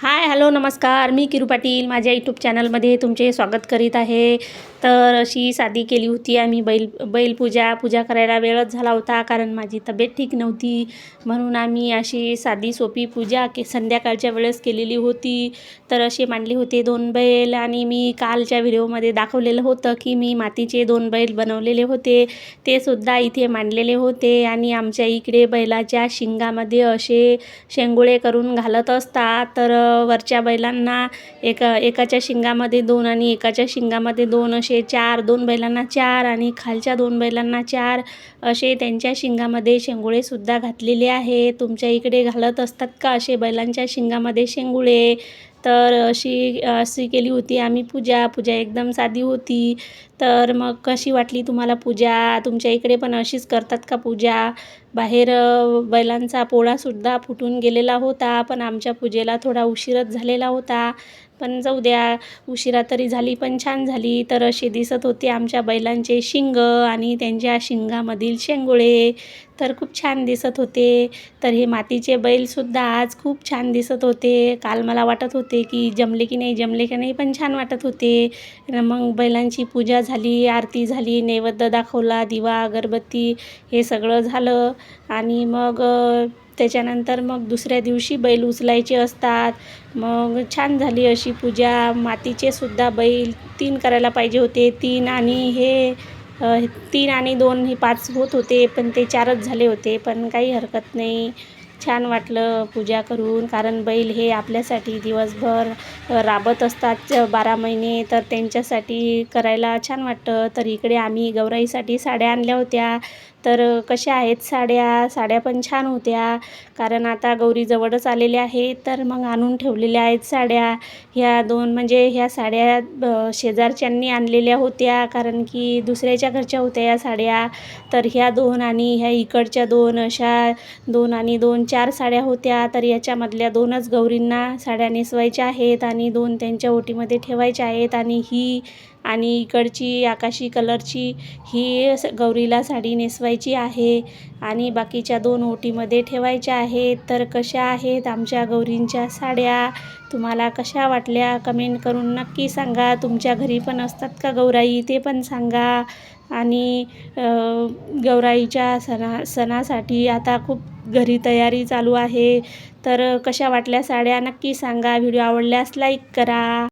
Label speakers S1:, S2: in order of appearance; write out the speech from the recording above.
S1: Hi hello नमस्कार. मी किरू पाटील. माझ्या YouTube चॅनलमध्ये तुमचे स्वागत करीत आहे. तर अशी साधी केली होती. आम्ही बैल बैलपूजा पूजा करायला वेळच झाला होता कारण माझी तब्येत ठीक नव्हती. म्हणून आम्ही अशी साधी सोपी पूजा के संध्याकाळच्या वेळेस केलेली होती. तर असे मांडले होते दोन बैल आणि मी कालच्या व्हिडिओमध्ये दाखवलेलं होतं की मी मातीचे दोन बैल बनवलेले होते. ते सुद्धा इथे मांडलेले होते आणि आमच्या इकडे बैलाच्या शिंगामध्ये असे शेंगुळे करून घालत असतात. तर वरच्या बैलांना एका एकाच्या शिंगामध्ये दोन आणि एकाच्या शिंगामध्ये दोन असे चार दोन बैलांना चार आणि खालच्या दोन बैलांना चार असे त्यांच्या शिंगामध्ये शेंगुळेसुद्धा घातलेले आहे तुमच्या इकडे घालत असतात का असे बैलांच्या शिंगामध्ये शेंगुळे? तर अशी अशी केली होती. आम्ही पूजा पूजा एकदम साधी होती. तर मग कशी वाटली तुम्हाला पूजा? तुमच्या इकडे पण अशीच करतात का पूजा? बाहेर बैलांचा पोळासुद्धा फुटून गेलेला होता पण आमच्या पूजेला थोडा उशीरच झालेला होता. पण जाऊ द्या उशिरा तरी झाली पण छान झाली. तर असे दिसत होते आमच्या बैलांचे शिंग आणि त्यांच्या शिंगामधील शेंगुळे. तर खूप छान दिसत होते. तर हे मातीचे बैलसुद्धा आज खूप छान दिसत होते. काल मला वाटत होते की जमले की नाही जमले की नाही पण छान वाटत होते. मग बैलांची पूजा झाली आरती झाली नैवेद्य दाखवला दिवा अगरबत्ती हे सगळं झालं. आणि मग त्याच्यानंतर मग दुसऱ्या दिवशी बैल उचलायचे असतात. मग छान झाली अशी पूजा. मातीचे सुद्धा बैल तीन करायला पाहिजे होते. तीन आणि हे तीन आणि दोन हे पाच होत होते पण ते चारच झाले होते. पण काही हरकत नाही. छान वाटलं पूजा करून. कारण बैल हे आपल्यासाठी दिवसभर राबत असतात बारा महिने. तर त्यांच्यासाठी करायला छान वाटतं. तर इकडे आम्ही गौराईसाठी साड्या आणल्या होत्या. तर कशा आहेत साड्या? साड्या पण छान होत्या. कारण आता गौरी जवळच आलेल्या आहेत तर मग आणून ठेवलेल्या आहेत साड्या. ह्या दोन म्हणजे ह्या साड्या शेजारच्यांनी आणलेल्या होत्या कारण की दुसऱ्याच्या घरच्या होत्या या साड्या. तर ह्या दोन आणि ह्या इकडच्या दोन अशा दोन आणि दोन चार साड्या होत्या. तर याच्यामधल्या दोनच गौरींना साड्या नेसवायच्या आहेत आणि दोन त्यांच्या ओटीमध्ये ठेवायच्या आहेत. आणि ही आणि इकडची आकाशी कलरची ही गौरीला साडी नेसवायची आहे आणि बाकीच्या दोन ओटीमध्ये ठेवायच्या आहेत. तर कशा आहेत आमच्या गौरींच्या साड्या? तुम्हाला कशा वाटल्या? कमेंट करून नक्की सांगा. तुमच्या घरी पण असतात का गौराई? ते पण सांगा. आणि गौराईच्या सणा सणासाठी आता खूप घरी तयारी चालू आहे. तर कशा वाटल्या साड्या? नक्की सांगा. व्हिडिओ आवडल्यास लाईक करा.